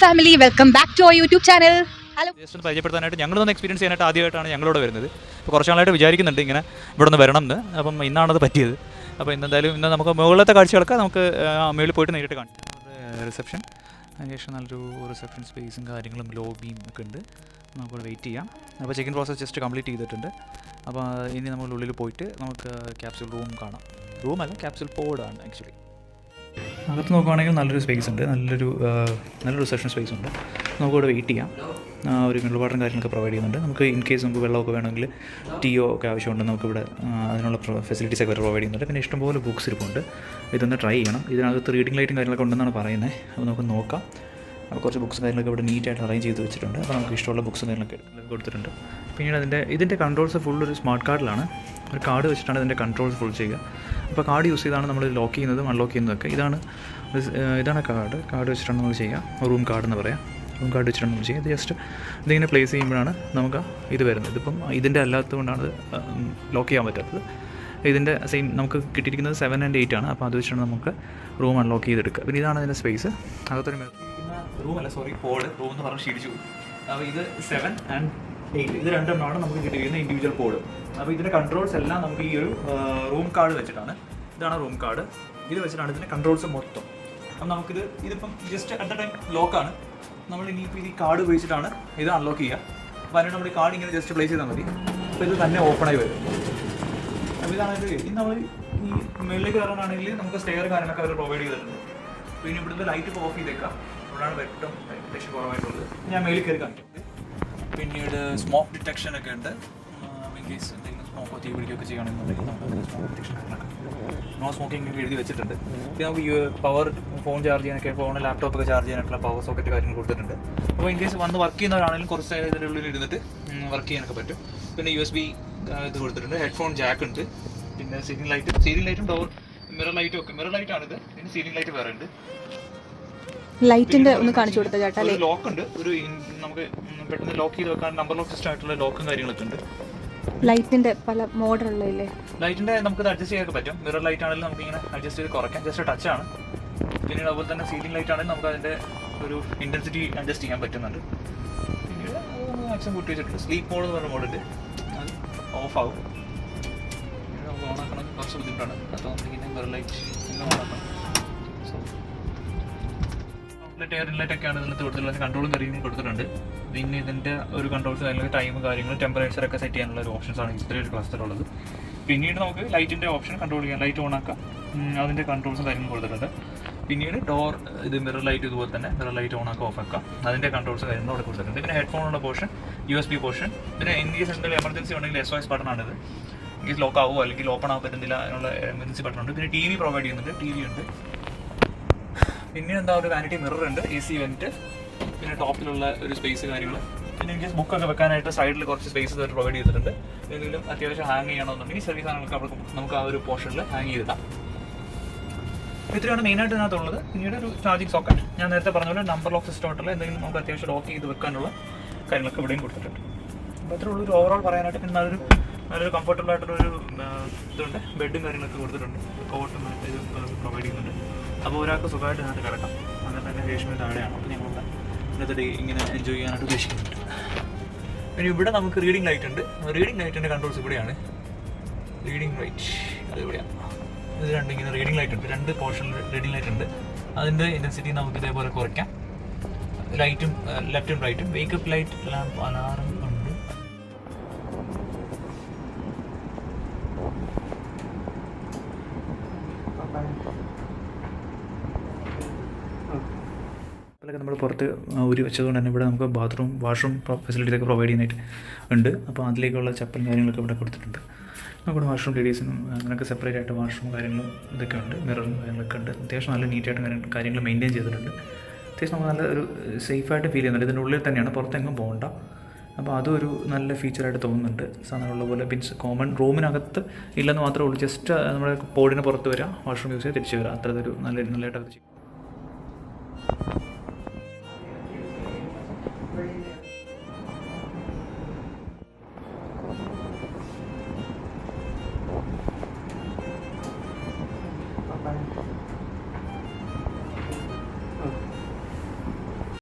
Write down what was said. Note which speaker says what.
Speaker 1: Family welcome back to our YouTube channel hello
Speaker 2: just ഒന്ന് പരിചയപ്പെടുത്താനായിട്ട് ഞങ്ങൾ ഒന്ന് എക്സ്പീരിയൻസ് ചെയ്യാനായിട്ട് ആദ്യമായിട്ടാണ് ഞങ്ങളോട് വരുന്നത്. ഇപ്പോൾ കുറച്ച് നാളായിട്ട് വിചാരിക്കുന്നുണ്ട് ഇങ്ങനെ ഇവിടെ നിന്ന് വരണം എന്ന് അപ്പം ഇന്നാണത് പറ്റിയത്. അപ്പോൾ ഇന്നെന്തായാലും ഇന്ന് നമുക്ക് മുകളിലത്തെ കാഴ്ചകളൊക്കെ നമുക്ക് മുകളിൽ പോയിട്ട് നേരിട്ട് കാണാം. റിസപ്ഷൻ അതിനുശേഷം നല്ലൊരു റിസപ്ഷൻ സ്പേസും കാര്യങ്ങളും ലോബിയും ഒക്കെ ഉണ്ട്. നമുക്ക് വെയിറ്റ് ചെയ്യാം. അപ്പോൾ ചെക്കിൻ പ്രോസസ് ജസ്റ്റ് കംപ്ലീറ്റ് ചെയ്തിട്ടുണ്ട്. അപ്പോൾ ഇനി നമ്മൾ ഉള്ളിൽ പോയിട്ട് നമുക്ക് ക്യാപ്സ്യൂൾ റൂം കാണാം. റൂമല്ല ക്യാപ്സ്യൂൾ പോഡാണ് ആക്ച്വലി അകത്ത് നോക്കുവാണെങ്കിൽ നല്ലൊരു സ്പേസ് ഉണ്ട്. നല്ലൊരു നല്ലൊരു സെഷൻ സ്പേസ് ഉണ്ട്. നമുക്കിവിടെ വെയിറ്റ് ചെയ്യാം. ഒരു മിനറൽ വാട്ടറും കാര്യങ്ങളൊക്കെ പ്രൊവൈഡ് ചെയ്യുന്നുണ്ട്. നമുക്ക് ഇൻ കേസ് നമുക്ക് വെള്ളമൊക്കെ വേണമെങ്കിൽ ടീയോ ഒക്കെ ആവശ്യമുണ്ട് നമുക്കിവിടെ അതിനുള്ള ഫെസിലിറ്റീസ് ഒക്കെ പ്രൊവൈഡ് ചെയ്യുന്നുണ്ട്. പിന്നെ ഇഷ്ടംപോലെ ബുക്സ് ഇരിപ്പുണ്ട്. ഇതൊന്ന് ട്രൈ ചെയ്യണം. ഇതിനകത്ത് റീഡിംഗ് ലൈറ്റും കാര്യങ്ങളൊക്കെ ഉണ്ടെന്നാണ് പറയുന്നത് അപ്പോൾ നമുക്ക് നോക്കാം. കുറച്ച് ബുക്സ് കാര്യങ്ങളൊക്കെ ഇവിടെ നീറ്റായിട്ട് അറേഞ്ച് ചെയ്ത് വെച്ചിട്ടുണ്ട്. അപ്പോൾ നമുക്ക് ഇഷ്ടമുള്ള ബുക്സും കാര്യങ്ങളൊക്കെ കൊടുത്തിട്ടുണ്ട്. പിന്നീട് അതിന്റെ ഇതിന്റെ കൺട്രോൾസ് ഫുൾ ഒരു സ്മാർട്ട് കാർഡിലാണ് ഒരു കാർഡ് വെച്ചിട്ടാണ് ഇതിന്റെ കൺട്രോൾസ് ഫുൾ ചെയ്യുക. അപ്പോൾ കാർഡ് യൂസ് ചെയ്താണ് നമ്മൾ ലോക്ക് ചെയ്യുന്നതും അൺലോക്ക് ചെയ്യുന്നതൊക്കെ. ഇതാണ് ഇതാണ് കാർഡ് കാർഡ് വെച്ചിട്ടാണ് നമ്മൾ ചെയ്യുക റൂം കാർഡ് എന്ന് പറയാം. റൂം കാർഡ് വെച്ചിട്ടാണ് നമ്മൾ ചെയ്യുക ഇത് ജസ്റ്റ് ഇതിങ്ങനെ പ്ലേസ് ചെയ്യുമ്പോഴാണ് നമുക്ക് ഇത് വരുന്നത്. ഇതിപ്പം ഇതിന്റെ അല്ലാത്തതുകൊണ്ടാണ് ലോക്ക് ചെയ്യാൻ പറ്റാത്തത്. ഇതിന്റെ സെയിം നമുക്ക് കിട്ടിയിരിക്കുന്നത് സെവൻ ആൻഡ് എയ്റ്റ് ആണ്. അപ്പോൾ അത് വെച്ചിട്ടാണ് നമുക്ക് റൂം അൺലോക്ക് ചെയ്തെടുക്കുക. പിന്നെ ഇതാണ് അതിന്റെ സ്പേസ് അകത്തൊരു റൂം അല്ല സോറി പോഡ് റൂം എന്ന് പറഞ്ഞ് ശീലിച്ചു. അപ്പോൾ ഇത് സെവൻ ആൻഡ് എയ്റ്റ് ഇത് രണ്ടെണ്ണമാണ് നമുക്ക് കിട്ടിയിരിക്കുന്ന ഇൻഡിവിജ്വൽ കോഡ് അപ്പോൾ ഇതിന്റെ കൺട്രോൾസ് എല്ലാം നമുക്ക് ഈ ഒരു റൂം കാർഡ് വെച്ചിട്ടാണ്. ഇതാണ് റൂം കാർഡ് ഇത് വെച്ചിട്ടാണ് ഇതിന്റെ കൺട്രോൾസ് മൊത്തം. അപ്പം നമുക്കിത് ഇതിപ്പം ജസ്റ്റ് അറ്റ് ദ ടൈം ലോക്കാണ് നമ്മൾ ഇനിയിപ്പോൾ ഈ കാർഡ് ഉപയോഗിച്ചിട്ടാണ് ഇത് അൺലോക്ക് ചെയ്യുക. അപ്പോൾ അതിന് നമ്മൾ ഈ കാർഡ് ഇങ്ങനെ ജസ്റ്റ് പ്ലേസ് ചെയ്താൽ മതി. അപ്പോൾ ഇത് തന്നെ ഓപ്പണായി വരും. അപ്പോൾ ഇതാണ് ഇത്. ഇനി നമ്മൾ ഈ മുകളിലേക്ക് കയറാനാണെങ്കിൽ നമുക്ക് സ്റ്റെയർ കാര്യങ്ങളൊക്കെ അവർ പ്രൊവൈഡ് ചെയ്തിട്ടുണ്ട്. പിന്നെ ഇവിടുത്തെ ലൈറ്റ് ഓഫ് ചെയ്തേക്കാം. ഇവിടെയാണ് വെട്ടം ലക്ഷ്യം കുറവായിട്ടുള്ളത്. ഞാൻ മേളിൽ കയറി കാണിക്കും. പിന്നീട് സ്മോക്ക് ഡിറ്റക്ഷൻ ഒക്കെ ഉണ്ട്. കേസ് എന്തെങ്കിലും സ്മോക്കോ തീ പിടിക്കുകയൊക്കെ നമുക്ക് സ്മോക്ക് ഡിറ്റക്ഷൻ നോ സ്മോക്കിംഗ് എഴുതി വെച്ചിട്ടുണ്ട്. പിന്നെ നമുക്ക് പവർ ഫോൺ ചാർജ് ചെയ്യാനൊക്കെ ഫോൺ ലാപ്ടോപ്പ് ഒക്കെ ചാർജ് ചെയ്യാനായിട്ടുള്ള പവർ സോക്കറ്റ് കാര്യങ്ങൾ കൊടുത്തിട്ടുണ്ട്. അപ്പോൾ ഇൻ കേസ് വന്ന് വർക്ക് ചെയ്യുന്നവരാണെങ്കിലും കുറച്ച് ഇതിന്റെ ഉള്ളിൽ ഇരുന്നിട്ട് വർക്ക് ചെയ്യാനൊക്കെ പറ്റും. പിന്നെ യു എസ് ബി ഇത് കൊടുത്തിട്ടുണ്ട്. ഹെഡ്ഫോൺ ജാക്ക് ഉണ്ട്. പിന്നെ സീലിംഗ് ലൈറ്റ് സീലിംഗ് ലൈറ്റും ഡോർ മിറർ ലൈറ്റും ഒക്കെ. മിറർ ലൈറ്റ് ആണിത്. പിന്നെ സീലിംഗ് ലൈറ്റ് വേറെ ഉണ്ട്.
Speaker 1: ലൈറ്റിന്റെ ഒന്ന് കാണിച്ചു കൊടുത്ത ചേട്ടാ
Speaker 2: ഒരു ലോക്ക് ഉണ്ട് ഒരു നമുക്ക് പെട്ടെന്ന് ലോക്ക് ചെയ്ത് വെക്കാൻ നമ്പർ ലോക്ക് സിസ്റ്റം ആയിട്ടുള്ള ലോക്കും കാര്യങ്ങളൊക്കെ ഉണ്ട്.
Speaker 1: ലൈറ്റിന്റെ പല മോഡൽ ഉള്ളതില്ലേ
Speaker 2: ലൈറ്റിന്റെ നമുക്ക് അഡ്ജസ്റ്റ് ചെയ്യാൻ പറ്റും. മിറർ ലൈറ്റ് ആണെങ്കിലും നമുക്ക് ഇങ്ങനെ അഡ്ജസ്റ്റ് ചെയ്ത് കുറയ്ക്കാം. ജസ്റ്റ് ടച്ച് ആണ്. പിന്നീട് അതുപോലെ തന്നെ സീലിംഗ് ലൈറ്റ് ആണെങ്കിൽ നമുക്ക് അതിന്റെ ഒരു ഇന്റൻസിറ്റി അഡ്ജസ്റ്റ് ചെയ്യാൻ പറ്റുന്നുണ്ട്. പിന്നീട് മാക്സിമം കൂട്ടി വെച്ചിട്ടുണ്ട്. സ്ലീപ്പ് മോഡ് എന്ന് പറഞ്ഞ മോഡുണ്ട് അത് ഓഫ് നമുക്ക് ഓൺ ആക്കണം കുറച്ച് ബുദ്ധിമുട്ടാണ്. അപ്പോൾ നമുക്കിങ്ങനെ മിറർ ലൈറ്റ് ഓൺ ആക്കണം. സോ ഔട്ട്ലെറ്റ് എയർ ഇൻലെറ്റ് ഒക്കെയാണ് ഇതിനകത്ത് കൊടുത്തിട്ടുള്ളത്. കൺട്രോളും കാര്യങ്ങളും കൊടുത്തിട്ടുണ്ട്. പിന്നെ ഇതിന്റെ ഒരു കൺട്രോൾസ് അല്ലെങ്കിൽ ടൈം കാര്യങ്ങൾ ടെമ്പറേച്ചർ ഒക്കെ സെറ്റ് ചെയ്യാനുള്ള ഒരു ഓപ്ഷൻസ് ആണ് ഇത്രയും ഒരു ക്ലസ്റ്റർ ഉള്ളത്. പിന്നീട് നമുക്ക് ലൈറ്റിന്റെ ഓപ്ഷൻ കൺട്രോൾ ചെയ്യാം. ലൈറ്റ് ഓൺ ആക്കാം. അതിന്റെ കൺട്രോൾസും കാര്യങ്ങളും കൊടുത്തിട്ടുണ്ട്. പിന്നീട് ഡോർ ഇത് മിറർ ലൈറ്റ് ഇതുപോലെ തന്നെ മിറർ ലൈറ്റ് ഓൺ ആക്കാം ഓഫ് ആക്കാം. അതിന്റെ കൺട്രോൾസ് കാര്യങ്ങളും അവിടെ കൊടുത്തിട്ടുണ്ട്. പിന്നെ ഹെഡ്ഫോണുള്ള portion U S B portion പിന്നെ ഇൻ കേസ് എന്തെങ്കിലും എമർജൻസി ഉണ്ടെങ്കിൽ എസ് വൈസ് ആണിത്. ഇൻ ലോക്ക് ആവുമോ അല്ലെങ്കിൽ ഓപ്പൺ ആവാൻ പറ്റുന്നില്ല എന്നുള്ള എമർജൻസി ബട്ടൺ ഉണ്ട്. പിന്നെ ടി വി പ്രൊവൈഡ് ചെയ്യുന്നുണ്ട്. ടി വി ഉണ്ട്. പിന്നെ എന്താ ഒരു വാനിറ്റി മിറർ ഉണ്ട് എ സി വെന്റ് പിന്നെ ടോപ്പിലുള്ള ഒരു സ്പേസ് കാര്യങ്ങൾ പിന്നെ എനിക്ക് ബുക്കൊക്കെ വെക്കാനായിട്ട് സൈഡിൽ കുറച്ച് സ്പേസ് പ്രൊവൈഡ് ചെയ്തിട്ടുണ്ട്. എന്തെങ്കിലും അത്യാവശ്യം ഹാങ് ചെയ്യണമെന്നുണ്ടെങ്കിൽ ചെറിയ സാധനങ്ങൾക്ക് അവിടെ നമുക്ക് ആ ഒരു പോർഷനിൽ ഹാങ് ചെയ്തിടാം. ഇത്രയാണ് മെയിനായിട്ട് ഇതിനകത്തുള്ളത്. പിന്നീട് ഒരു ചാർജിങ് സോക്കറ്റ് ഞാൻ നേരത്തെ പറഞ്ഞ പോലെ നമ്പർ ലോക്ക് സിസ്റ്റം ആയിട്ടുള്ള എന്തെങ്കിലും നമുക്ക് അത്യാവശ്യം ലോക്ക് ചെയ്ത് വെക്കാനുള്ള കാര്യങ്ങളൊക്കെ ഇവിടെയും കൊടുത്തിട്ടുണ്ട്. അപ്പോൾ അത്ര ഒരു ഓവറോൾ പറയാനായിട്ട് പിന്നെ നല്ലൊരു നല്ലൊരു കംഫർട്ടബിൾ ആയിട്ടുള്ളൊരു ഇതുണ്ട്. ബെഡും കാര്യങ്ങളൊക്കെ കൊടുത്തിട്ടുണ്ട്. കോട്ടും ഇത് പ്രൊവൈഡ് ചെയ്യുന്നുണ്ട്. അപ്പോൾ ഒരാൾക്ക് സുഖമായിട്ട് ഇതിനകത്ത് കിടക്കാം. അങ്ങനെ തന്നെ രേഷ്മ താഴെയാണ് അപ്പോൾ ഞങ്ങളുടെ ഇന്നത്തെ ഡേ ഇങ്ങനെ എൻജോയ് ചെയ്യാനായിട്ട് ഉദ്ദേശിക്കുന്നുണ്ട്. പിന്നെ ഇവിടെ നമുക്ക് റീഡിംഗ് ലൈറ്റ് ഉണ്ട്. റീഡിംഗ് ലൈറ്റിന്റെ കൺട്രോൾസ് ഇവിടെയാണ്. റീഡിംഗ് ലൈറ്റ് അത് ഇവിടെയാണ്. ഇത് രണ്ട് ഇങ്ങനെ റീഡിംഗ് ലൈറ്റ് ഉണ്ട്. രണ്ട് പോർഷൻ റീഡിംഗ് ലൈറ്റ് ഉണ്ട്. അതിന്റെ ഇന്റൻസിറ്റി നമുക്ക് ഇതേപോലെ കുറയ്ക്കാം. ലൈറ്റും ലെഫ്റ്റും റൈറ്റും വേക്കപ്പ് ലൈറ്റ് ലാമ്പ് അലാറം അതൊക്കെ നമ്മൾ പുറത്ത് ഊരി വെച്ചതുകൊണ്ട് തന്നെ ഇവിടെ നമുക്ക് ബാത്റൂം വാഷ്റൂം ഫെസിലിറ്റീസ് ഒക്കെ പ്രൊവൈഡ് ചെയ്യാനായിട്ട് ഉണ്ട്. അപ്പോൾ അതിലേക്കുള്ള ചപ്പലും കാര്യങ്ങളൊക്കെ ഇവിടെ കൊടുത്തിട്ടുണ്ട്. നമുക്ക് നമ്മുടെ വാഷ്റൂം ലേഡീസിനും അങ്ങനെയൊക്കെ സെപ്പറേറ്റ് ആയിട്ട് വാഷ്റൂം കാര്യങ്ങളും ഇതൊക്കെ ഉണ്ട്. മിററും കാര്യങ്ങളൊക്കെ ഉണ്ട്. അത്യാവശ്യം നല്ല നീറ്റായിട്ട് കാര്യങ്ങൾ മെയിന്റെയിൻ ചെയ്തിട്ടുണ്ട്. അത്യാവശ്യം നമുക്ക് നല്ല ഒരു സേഫായിട്ട് ഫീൽ ചെയ്യുന്നുണ്ട്. ഇതിന്റെ ഉള്ളിൽ തന്നെയാണ് പുറത്തെങ്ങും പോകണ്ട. അപ്പോൾ അതൊരു നല്ല ഫീച്ചറായിട്ട് തോന്നുന്നുണ്ട്. സാധാരണ പോലെ മീൻസ് കോമൺ റൂമിനകത്ത് ഇല്ലെന്ന് മാത്രമേ ഉള്ളൂ. ജസ്റ്റ് നമ്മുടെ പോഡിന് പുറത്ത് വരാം. വാഷ്റൂം യൂസ് ചെയ്ത് തിരിച്ച് വരാം. അത്രതൊരു നല്ല നല്ലതായിട്ട് അത് ചെയ്യും.